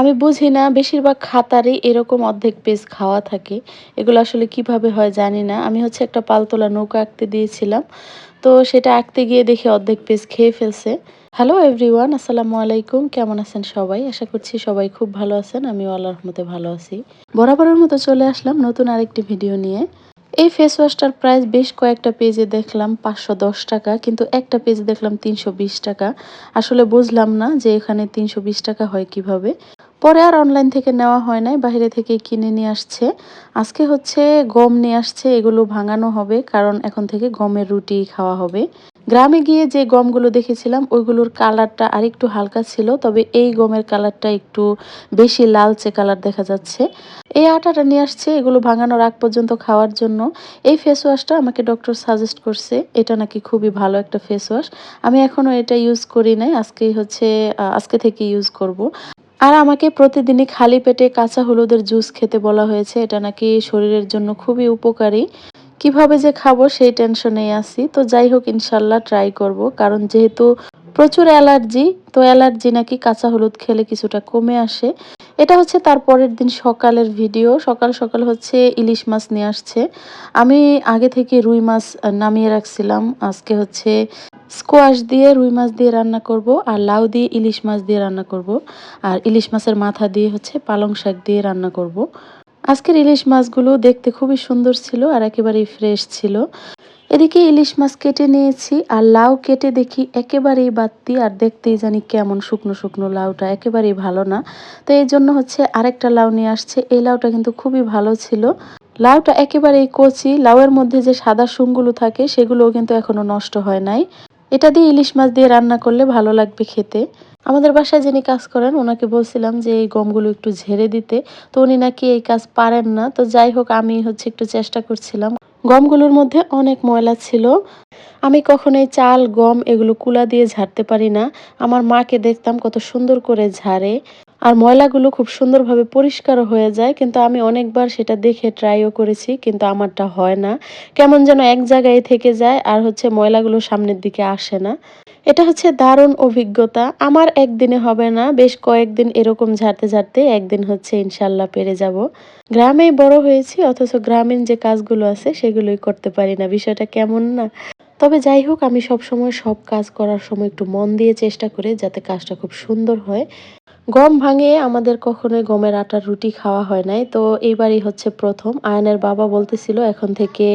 আমি বুঝি না, বেশিরভাগ খাতারই এরকম অর্ধেক পেজ খাওয়া থাকে। এগুলো আসলে কীভাবে হয় জানি না। আমি হচ্ছে একটা পালতোলা নৌকা আঁকতে দিয়েছিলাম। তো সেটা আঁকতে গিয়ে দেখি অর্ধেক পেজ খেয়ে ফেলছে। হ্যালো এভরিওয়ান, আসসালামু আলাইকুম। কেমন আছেন সবাই? আশা করছি সবাই খুব ভালো আছেন। আমিও আল্লাহর মতে ভালো আছি। বরাবরের মতো চলে আসলাম নতুন আরেকটি ভিডিও নিয়ে। এই ফেস ওয়াশটার প্রাইস বেশ কয়েকটা পেজে দেখলাম, পাঁচশো দশ টাকা। কিন্তু একটা পেজে দেখলাম তিনশো বিশ টাকা। আসলে বুঝলাম না যে এখানে তিনশো বিশ টাকা হয় কীভাবে। পরে আর অনলাইন থেকে নেওয়া হয় নাই, বাইরে থেকে কিনে নিয়ে আসছে। আজকে হচ্ছে গম নিয়ে আসছে, এগুলো ভাঙানো হবে, কারণ এখন থেকে গমের রুটি খাওয়া হবে। গ্রামে গিয়ে যে গমগুলো দেখেছিলাম, ওইগুলোর কালারটা আর একটু হালকা ছিল, তবে এই গমের কালারটা একটু বেশি লালচে কালার দেখা যাচ্ছে। এই আটাটা নিয়ে আসছে, এগুলো ভাঙানোর আগ পর্যন্ত খাওয়ার জন্য। এই ফেস ওয়াশটা আমাকে ডক্টর সাজেস্ট করছে, এটা নাকি খুবই ভালো একটা ফেস ওয়াশ আমি এখনও এটা ইউজ করি নাই, আজকেই হচ্ছে আজকে থেকে ইউজ করব। আর আমাকে প্রতিদিনই খালি পেটে কাঁচা হলুদের জুস খেতে বলা হয়েছে, এটা নাকি শরীরের জন্য খুবই উপকারী। কীভাবে যে খাব সেই টেনশনেই আছি। তো যাই হোক, ইনশাল্লাহ ট্রাই করব। কারণ যেহেতু প্রচুর অ্যালার্জি, তো অ্যালার্জি নাকি কাঁচা হলুদ খেলে কিছুটা কমে আসে। এটা হচ্ছে তার পরের দিন সকালের ভিডিও সকাল সকাল হচ্ছে ইলিশ মাছ নিয়ে আসছে। আমি আগে থেকে রুই মাছ নামিয়ে রাখছিলাম। আজকে হচ্ছে স্কোয়াশ দিয়ে রুই মাছ দিয়ে রান্না করব আর লাউ দিয়ে ইলিশ মাছ দিয়ে রান্না করব। আর ইলিশ মাছের মাথা দিয়ে হচ্ছে পালং শাক দিয়ে রান্না করব। আজকের ইলিশ মাছগুলো দেখতে খুবই সুন্দর ছিল আর একেবারেই ফ্রেশ ছিল। এদিকে ইলিশ মাছ কেটে নিয়েছি আর লাউ কেটে দেখি একেবারেই বাত্তি আর দেখতেই জানি কেমন শুকনো শুকনো লাউটা, একেবারেই ভালো না। তো এই জন্য হচ্ছে আরেকটা লাউ নিয়ে আসছে। এই লাউটা কিন্তু খুবই ভালো ছিল। লাউটা একেবারেই কচি, লাউয়ের মধ্যে যে সাদা শুংগুলো থাকে সেগুলোও কিন্তু এখনও নষ্ট হয় নাই। এটা দিয়ে ইলিশ মাছ দিয়ে রান্না করলে ভালো লাগবে খেতে। আমাদের বাসায় যিনি কাজ করেন, ওনাকে বলছিলাম যে এই গমগুলো একটু ঝেড়ে দিতে। তো উনি নাকি এই কাজ পারেন না। তো যাই হোক, আমি হচ্ছে একটু চেষ্টা করছিলাম। গমগুলোর মধ্যে অনেক ময়লা ছিল। আমি কখনোই চাল, গম এগুলো কুলা দিয়ে ঝাড়তে পারি না। আমার মাকে দেখতাম কত সুন্দর করে ঝাড়ে। আর ময়লাগুলো খুব সুন্দরভাবে পরিষ্কার হয়ে যায়, কিন্তু আমি অনেকবার সেটা দেখে ট্রাইও করেছি, কিন্তু আমারটা হয় না। কেমন যেন এক জায়গায় থেকে যায় আর হচ্ছে ময়লাগুলো সামনের দিকে আসে না। এটা হচ্ছে দারুণ অভিজ্ঞতা। আমার একদিনে হবে না, বেশ কয়েকদিন এরকম ঝাড়তে ঝাড়তে একদিন হচ্ছে ইনশাল্লাহ পেরে যাব। গ্রামেই বড় হয়েছি, অথচ গ্রামীণ যে কাজগুলো আছে সেগুলোই করতে পারি না। বিষয়টা কেমন না? তবে যাই হোক, আমি সব সময় সব কাজ করার সময় একটু মন দিয়ে চেষ্টা করি যাতে কাজটা খুব সুন্দর হয়। গম ভাঙে আমাদের কখনোই গমের আটার রুটি খাওয়া হয় নাই। তো এইবারই হচ্ছে প্রথম। আয়নের বাবা বলতেছিল, এখন থেকে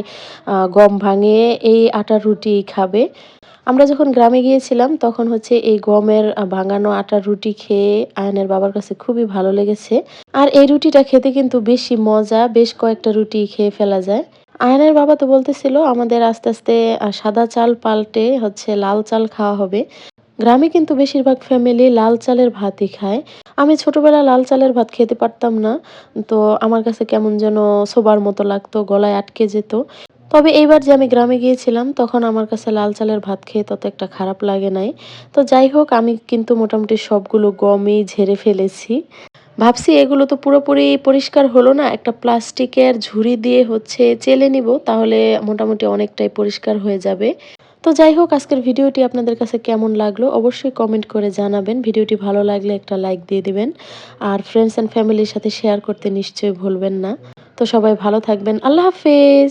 গম ভাঙে, এই আটার রুটি খাবে। আমরা যখন গ্রামে গিয়েছিলাম, তখন হচ্ছে এই গমের ভাঙানো আটার রুটি খেয়ে আয়নের বাবার কাছে খুবই ভালো লেগেছে। আর এই রুটিটা খেতে কিন্তু বেশি মজা, বেশ কয়েকটা রুটি খেয়ে ফেলা যায়। আয়নের বাবা তো বলতেছিল, আমাদের আস্তে আস্তে সাদা চাল পাল্টে হচ্ছে লাল চাল খাওয়া হবে। গ্রামে কিন্তু বেশিরভাগ ফ্যামিলি লাল চালের ভাতই খায়। আমি ছোটবেলা লাল চালের ভাত খেতে পারতাম না, তো আমার কাছে কেমন যেন সোবার মতো লাগতো, গলায় আটকে যেত। তবে এইবার যে আমি গ্রামে গিয়েছিলাম, তখন আমার কাছে লাল চালের ভাত খেয়ে তত একটা খারাপ লাগে নাই। তো যাই হোক, আমি কিন্তু মোটামুটি সবগুলো গমই ঝেড়ে ফেলেছি। ভাবছি এগুলো তো পুরোপুরি পরিষ্কার হলো না, একটা প্লাস্টিকের ঝুড়ি দিয়ে হচ্ছে চেলে নিব, তাহলে মোটামুটি অনেকটাই পরিষ্কার হয়ে যাবে। তো যাই হোক, আজকের ভিডিওটি আপনাদের কাছে কেমন লাগল অবশ্যই কমেন্ট করে জানাবেন। ভিডিওটি ভালো লাগলে একটা লাইক দিয়ে দিবেন, আর ফ্রেন্ডস অ্যান্ড ফ্যামিলির সাথে শেয়ার করতে নিশ্চয়ই ভুলবেন না। তো সবাই ভালো থাকবেন, আল্লাহ হাফেজ!